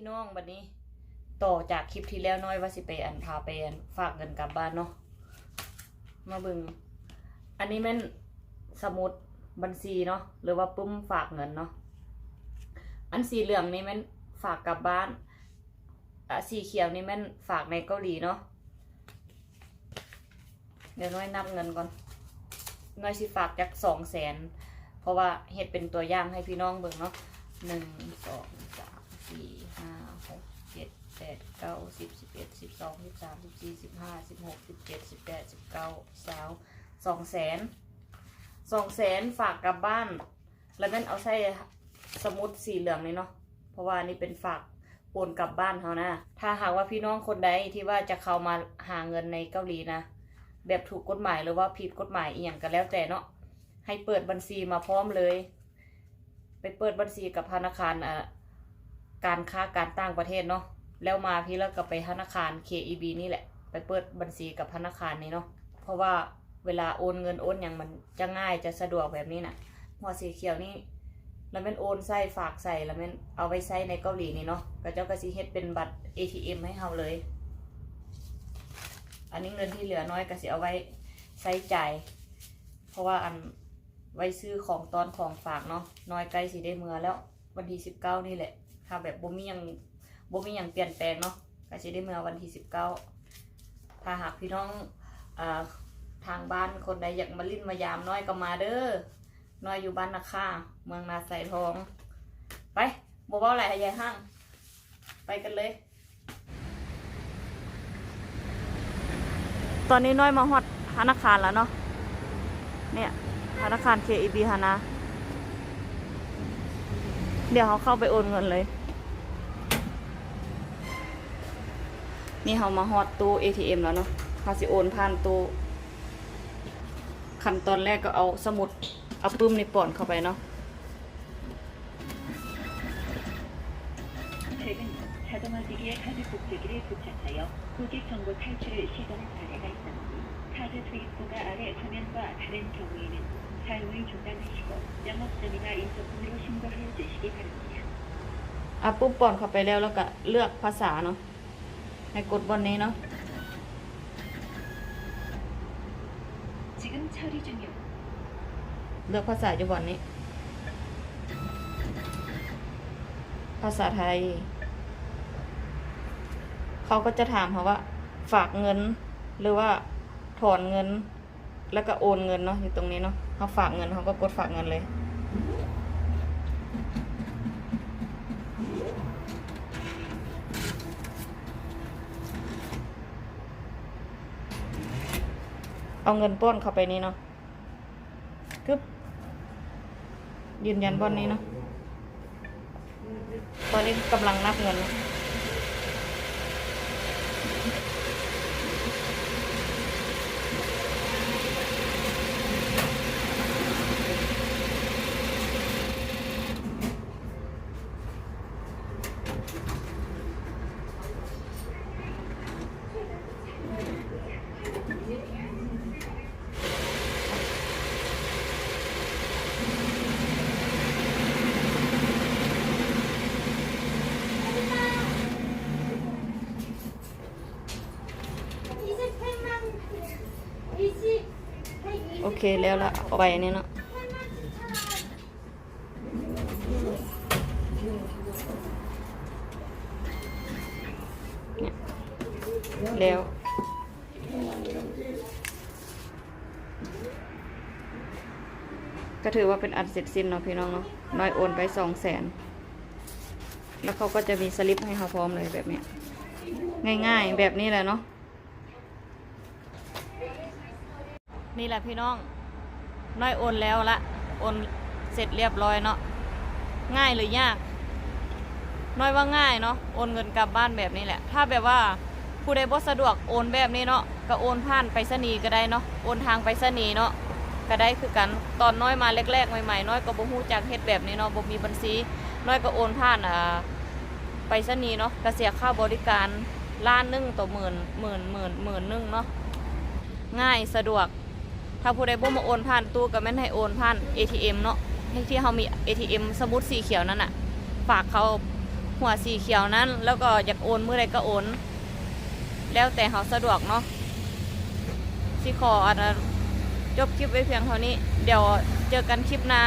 พี่น้องบัดนี้ ต่อจากคลิปที่แล้วน้อยว่าสิไปอันพาไปอันฝากเงินกลับบ้านเนาะมาเบึง อันนี้แม่นสมุดบัญชีเนาะหรือว่าปุ้มฝากเงินเนาะอันสีเหลืองนี่แม่นฝากกลับบ้านอะสีเขียวนี่แม่นฝากในเกาหลีเนาะเดี๋ยวน้อยนับเงินก่อนน้อยสิฝากจากสองแสนเพราะว่าเฮ็ดเป็นตัวอย่างให้พี่น้องเบิ่งเนาะหนึ่งสอง เจ็ดแปดเก้าสิบสิบเอ็ดสิบสองสิบสามสิบสี่สิบห้าสิบหกสิบเจ็ดสิบแปดสิบเก้าสาวสองแสนสองแสนฝากกลับบ้าน แล้วแม่นเอาใส่สมุดสีเหลืองนี่เนาะเพราะว่านี่เป็นฝากโอนกลับบ้านเขานะ ถ้าหากว่าพี่น้องคนใดที่ว่าจะเข้ามาหาเงินในเกาหลีนะ แบบถูกกฎหมายหรือว่าผิดกฎหมายอีหยังก็แล้วแต่เนาะให้เปิดบัญชีมาพร้อมเลย ไปเปิดบัญชีกับธนาคารอะ การค้าการต่างประเทศเนาะแล้วมาพี่แล้วก็ไปธนาคาร KEB นี่แหละ ไปเปิดบัญชีกับธนาคารนี้เนาะเพราะว่าเวลาโอนเงินโอนอย่างมันจะง่ายจะสะดวกแบบนี้น่ะหัวสีเขียวนี่แล้วแมันโอนใส่ฝากใส่แล้วแมันเอาไว้ใช้ในเกาหลีนี่เนาะก็เจ้าก็สิเฮ็ดเป็นบัตร ATM ให้เฮาเลย อันนี้เงินที่เหลือน้อยก็สิเอาไว้ใช้จ่ายเพราะว่าอันไว้ซื้อของตอนของฝากเนาะน้อยใกล้สิได้เมื่อแล้ววันที่สิบเก้านี่แหละ ถ้าแบบบ่มีหยังบ่มีหยังเปลี่ยนแปลงเนาะก็สิได้เมื่อวันที่สิบเก้าถ้าหากพี่น้องอทางบ้านคนใดอยากมาลิ้นมายามน้อยก็มาเด้อน้อยอยู่บ้านนาคาเมืองนาใสทอง ไปบ่เว้าหลให้ยายห้าง ไปกันเลย ตอนนี้น้อยมาฮอดธนาคารแล้วเนาะเนี่ยธนาคาร KEB ฮานะ เดี๋ยวเขาเข้าไปโอนเงินเลย นี่เขามาฮอดตู้ ATM แล้วเนาะเขาสิโอนผ่านตู้ขั้นตอนแรกก็เอาสมุด เอาปึ้มในป่อนเข้าไปเนาะ 자동화기기에 카드 복제기를 부착하여 고객 정보 탈출을 시도한 사례가 있었으니 카드 수입부가 아래 화면과 다른 경우에는 사용을 중단하시고 영업점이나 인터폰으로 신고하여 주시기 바랍니다. เอาปุ๊บป่อนเข้าไปแล้วแล้วก็เลือกภาษาเนาะ ให้กดบนนี้เนาะ 지금 처리 중이오. เลือกภาษาอยู่บอนนี้ ภาษาไทย เขาก็จะถามเขาว่า ฝากเงินหรือว่าถอนเงิน แล้วก็โอนเงินเนาะอยู่ตรงนี้เนาะเขาฝากเงินเขาก็กดฝากเงินเลย เอาเงินป้อนเข้าไปนี่เนาะกึบยืนยันบอนนี้เนาะตอนนี้กำลังนับเงิน เนอะโอเคแล้วละเอาไปอันนี้เนาะแล้ว ก็ถือว่าเป็นอันเสร็จสิ้นเนาะพี่น้องเนาะน้อยโอนไปสองแสน แล้วเขาก็จะมีสลิปให้เขาพร้อมเลยแบบเนี้ยง่ายๆแบบนี้แหละเนาะ นี่แหละพี่น้อง น้อยโอนแล้วละโอนเสร็จเรียบร้อยเนาะง่ายหรือยาก น้อยว่าง่ายเนาะโอนเงินกลับบ้านแบบนี้แหละ ถ้าแบบว่าผู้ใดบ่สะดวกโอนแบบนี้เนาะก็โอนผ่านไปรษณีย์ก็ได้เนาะโอนทางไปรษณีย์เนาะก็ได้คือกันตอนน้อยมาแรกๆใหม่ๆน้อยก็บ่ฮู้จักเฮ็ดแบบนี้เนาะบ่มีบัญชี น้อยก็โอนผ่านอ่าไปรษณีย์เนาะก็เสียค่าบริการล้านนึงต่อหมื่นหมื่นหมื่นหมื่นนึงเนาะง่ายสะดวก ถ้าผู้ใดบ่มาโอนผ่านตู้ก็แม่นให้โอนผ่าน ATM เนาะให้ที่เขามี ATM สมุดสีเขียวนั่นอะฝากเขาหัวสีเขียวนั้น แล้วก็อยากโอนเมื่อไรก็โอน แล้วแต่เขาสะดวกเนาะสิขออันนั้นจบคลิปไว้เพียงเท่านี้ เดี๋ยวเจอกันคลิปหน้า